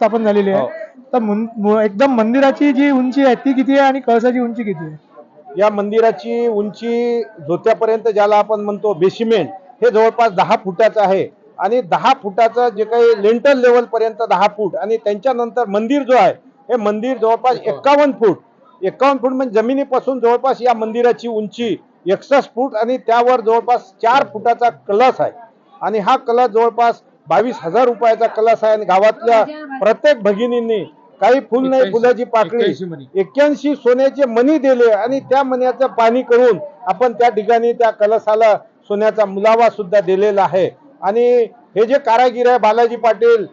स्थापन झालेली आहे. हो. तर एकदम मंदिराची जी उंची आहे ती किती आहे आणि कळसाची उंची किती आहे? या मंदिराची उंची धोत्यापर्यंत ज्याला आपण म्हणतो बेसिमेंट हे जवळपास दहा फुटाचं आहे. आणि दहा फुटाचं जे काही लेंटल लेवल पर्यंत दहा फूट आणि त्यांच्यानंतर मंदिर जो आहे हे मंदिर जवळपास एक्कावन्न फूट. एक्कावन्न फूट म्हणजे जमिनीपासून जवळपास या मंदिराची उंची एकसष्ट फूट आणि त्यावर जवळपास चार फुटाचा कलश आहे. आणि हा कलश जवळपास बावीस हजार रुपयाचा कलश आहे आणि गावातल्या प्रत्येक भगिनींनी काही फुल नाही फुलाची पाकळी. एक्क्याऐंशी सोन्याचे मणी दिले आणि त्या मण्याचं पाणी करून आपण त्या ठिकाणी त्या कलशाला सोन्याचा मुलावा सुद्धा दिलेला आहे. आणि हे जे कारागीर आहे बालाजी पाटील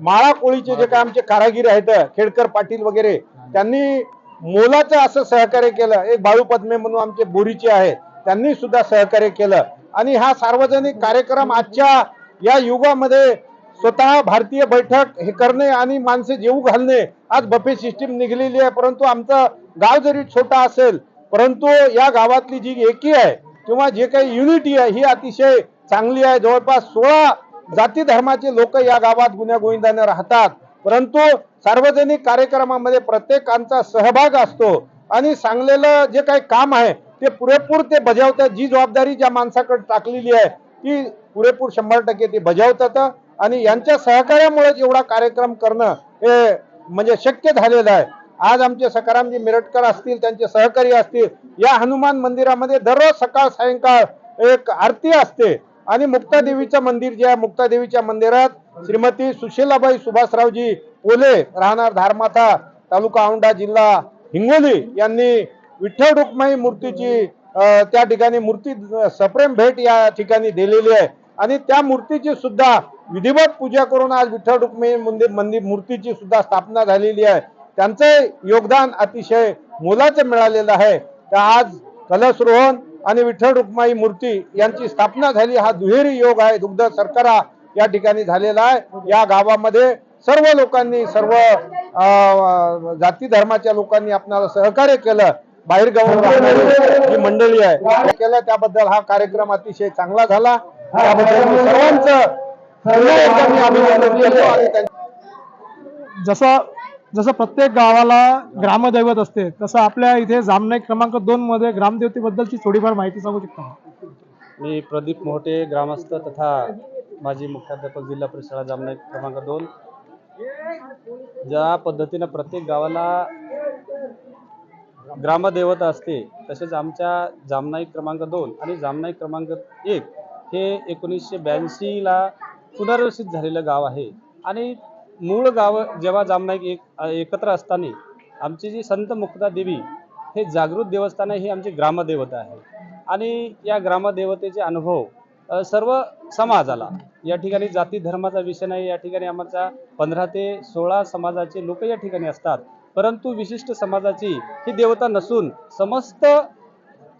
माळा कोळीचे जे काय आमचे कारागीर आहेत खेडकर पाटील वगैरे त्यांनी मोलाचं असं सहकार्य केलं. एक बाळू पद्मे म्हणून आमचे बोरीचे आहेत त्यांनी सुद्धा सहकार्य केलं. आणि हा सार्वजनिक कार्यक्रम आजच्या या युगामध्ये स्वतः भारतीय बैठक हे करणे आणि माणसे जेऊ घालणे आज बफे सिस्टीम निघलेली आहे. परंतु आमचं गाव जरी छोटा असेल परंतु या गावातली जी एकी आहे किंवा जे काही युनिटी आहे ही अतिशय चांगली आहे. जवळपास सोळा जाती धर्माचे लोक या गावात गुन्ह्या गोविंदाने राहतात. परंतु सार्वजनिक कार्यक्रमामध्ये प्रत्येकांचा सहभाग असतो. आणि सांगलेलं जे काही काम आहे ते पुरेपूर ते बजावतात. जी जबाबदारी ज्या माणसाकडे टाकलेली आहे ती पुरेपूर शंभर टक्के ते बजावतात. आणि यांच्या सहकार्यामुळेच एवढा कार्यक्रम करणं हे म्हणजे शक्य झालेलं आहे. आज आमचे सकारामजी मिरटकर असतील त्यांचे सहकारी असतील या हनुमान मंदिरामध्ये दररोज सकाळ सायंकाळ एक आरती असते. आणि मुक्तादेवीचं मंदिर जे आहे मुक्तादेवीच्या मंदिरात श्रीमती सुशीलाबाई सुभाषरावजी पोले राहणार धारमाथा तालुका औंढा जिल्हा हिंगोली यांनी विठ्ठल रुक्माई मूर्तीची त्या ठिकाणी मूर्ती सप्रेम भेट या ठिकाणी दिलेली आहे. आणि त्या मूर्तीची सुद्धा विधिवत पूजा करून आज विठ्ठल रुक्मिणी मंदिर मंदिर मूर्तीची सुद्धा स्थापना झालेली आहे. त्यांचं योगदान अतिशय मोलाचं मिळालेलं आहे. तर आज कलशरोहण आणि विठ्ठल रुक्माई मूर्ती यांची स्थापना झाली. हा दुहेरी योग आहे. दुग्ध सरकारा या ठिकाणी झालेला आहे. या गावामध्ये सर्व लोकांनी सर्व जाती धर्माच्या लोकांनी आपणाला सहकार्य केलं. बाहेर गावून जी मंडळी आहे केलं. त्याबद्दल हा कार्यक्रम अतिशय चांगला झाला. त्याबद्दल सर्वांचं अभिनंदन जसं जसं प्रत्येक गावाला ग्रामदैवत असते तसं आपल्या इथे जामनाई क्रमांक दोन मध्ये ग्रामदेवतेबद्दलची थोडीफार माहिती सांगू शकता? मी प्रदीप मोहटे ग्रामस्थ तथा माजी मुख्याध्यापक जिल्हा परिषद शाळा जामनाई क्रमांक दोन. ज्या पद्धतीनं प्रत्येक गावाला ग्रामदेवता असते तसेच आमच्या जामनाई क्रमांक दोन आणि जामनाई क्रमांक एक हे एकोणीसशे ब्याऐंशीला पुनर्वसित झालेलं गाव आहे. आणि मूळ गाव जेव्हा जामनाईक एक एकत्र असताना आमची जी संत मुक्ता देवी हे जागृत देवस्थान आहे ही आमची ग्रामदेवता आहे. आणि या ग्रामदेवतेचे अनुभव सर्व समाजाला या ठिकाणी जाती धर्माचा विषय नाही या ठिकाणी आमच्या पंधरा ते सोळा समाजाचे लोक या ठिकाणी असतात. परंतु विशिष्ट समाजाची ही देवता नसून समस्त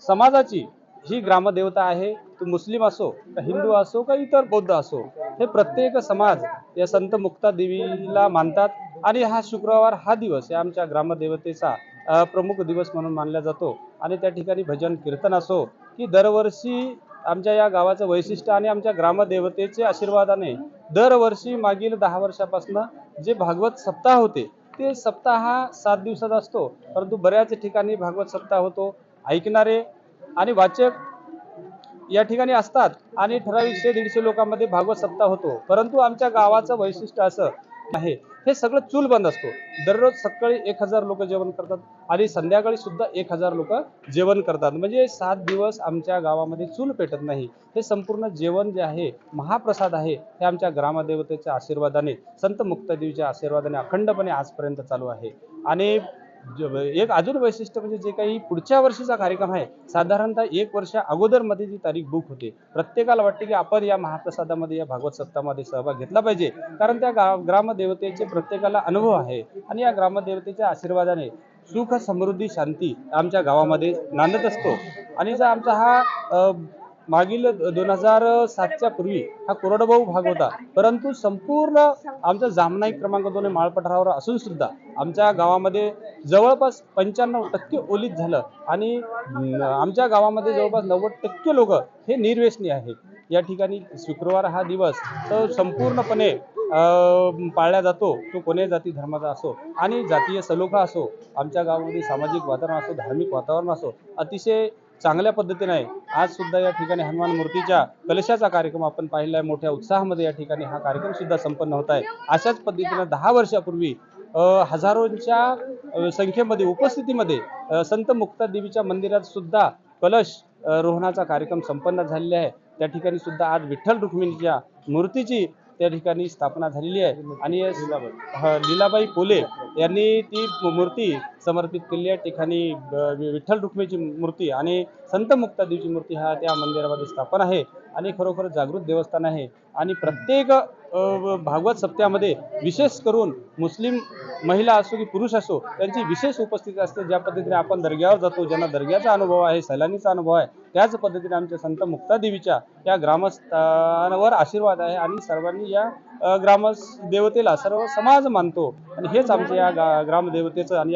समाजाची ही ग्रामदेवता आहे. तो मुस्लिम असो का हिंदू असो का इतर बौद्ध असो हे प्रत्येक समाज या संत मुक्ता देवीला मानतात. आणि हा शुक्रवार हा दिवस या आमच्या ग्रामदेवतेचा प्रमुख दिवस म्हणून मानला जातो. आणि त्या ठिकाणी भजन कीर्तन असो की दरवर्षी आमच्या या गावाचं वैशिष्ट्य आणि आमच्या ग्रामदेवतेचे आशीर्वादाने दरवर्षी मागील दहा वर्षापासून जे भागवत सप्ताह होते ते सप्ताह हा सात दिवसाचा असतो. परंतु बऱ्याच ठिकाणी भागवत सप्ताह होतो. ऐकणारे आणि वाचक या ठिकाणी असतात आणि ठराविकशे दीडशे लोकांमध्ये भागवत सप्ताह होतो. परंतु आमच्या गावाचं वैशिष्ट्य असं आहे हे सगळं चूल बंद असतो. दररोज सकाळी एक हजार लोक जेवण करतात. आणि संध्याकाळी सुद्धा एक हजार लोक जेवण करतात. म्हणजे सात दिवस आमच्या गावामध्ये चूल पेटत नाही. हे संपूर्ण जेवण जे आहे महाप्रसाद आहे हे आमच्या ग्रामदेवतेच्या आशीर्वादाने संत मुक्तादेवीच्या आशीर्वादाने अखंडपणे आजपर्यंत चालू आहे. आणि एक अजून वैशिष्ट्य म्हणजे जे काही पुढच्या वर्षीचा कार्यक्रम आहे साधारणतः एक वर्ष अगोदरमध्ये जी तारीख बुक होते प्रत्येकाला वाटते की आपण या महाप्रसादामध्ये या भागवत सत्तामध्ये सहभाग घेतला पाहिजे. कारण त्या ग्रामदेवतेचे प्रत्येकाला अनुभव आहे. आणि या ग्रामदेवतेच्या आशीर्वादाने सुख समृद्धी शांती आमच्या गावामध्ये नांदत असतो. आणि जर आमचा हा मागील दोन हजार सातच्या पूर्वी हा कोरडभाऊ भाग होता. परंतु संपूर्ण आमचा जामनाई क्रमांक दोन हे माळपठारावर असून सुद्धा आमच्या गावामध्ये जवळपास पंच्याण्णव टक्के ओलीत झालं. आणि आमच्या गावामध्ये जवळपास नव्वद टक्के लोक हे निर्व्यसनी आहेत. या ठिकाणी शुक्रवार हा दिवस तर संपूर्णपणे पाळला जातो तो कोणीही जाती धर्माचा असो आणि जातीय सलोखा असो आमच्या गावामध्ये सामाजिक वातावरण असो धार्मिक वातावरण असो अतिशय चांगल्या पद्धतीने आहे आज सुद्धा या ठिकाणी हनुमान मूर्तीच्या कलशाचा कार्यक्रम आपण पाहिला आहे. मोठ्या उत्साहामध्ये या ठिकाणी हा कार्यक्रम सुद्धा संपन्न होत आहे. अशाच पद्धतीनं दहा वर्षापूर्वी हजारोंच्या संख्येमध्ये उपस्थितीमध्ये संत मुक्ता देवीच्या मंदिरात सुद्धा कलश रोहणाचा कार्यक्रम संपन्न झालेला आहे. त्या ठिकाणी सुद्धा आज विठ्ठल रुक्मिणीच्या मूर्तीची त्या ठिकाणी स्थापना झालेली आहे. आणि लीलाबाई पोले यांनी ती मूर्ती समर्पित केली आहे. ठिकाणी विठ्ठल रुक्मिणीची मूर्ती आणि संत मुक्ता देवीची मूर्ती हा त्या मंदिरामध्ये स्थापन आहे. आणि खरोखर जागृत देवस्थान आहे. आणि प्रत्येक भागवत सप्त्यामध्ये विशेष करून मुस्लिम महिला असो की पुरुष असो त्यांची विशेष उपस्थिती असते. ज्या पद्धतीने आपण दर्ग्यावर जातो ज्यांना दर्ग्याचा अनुभव आहे सैलानीचा अनुभव आहे त्याच पद्धतीने आमच्या संत मुक्ता देवीच्या या ग्रामस्थांवर आशीर्वाद आहे आणि सर्वांनी या ग्रामदेवतेला सर्व समाज मानतो. आणि हेच आमच्या या ग्रामदेवतेचं आणि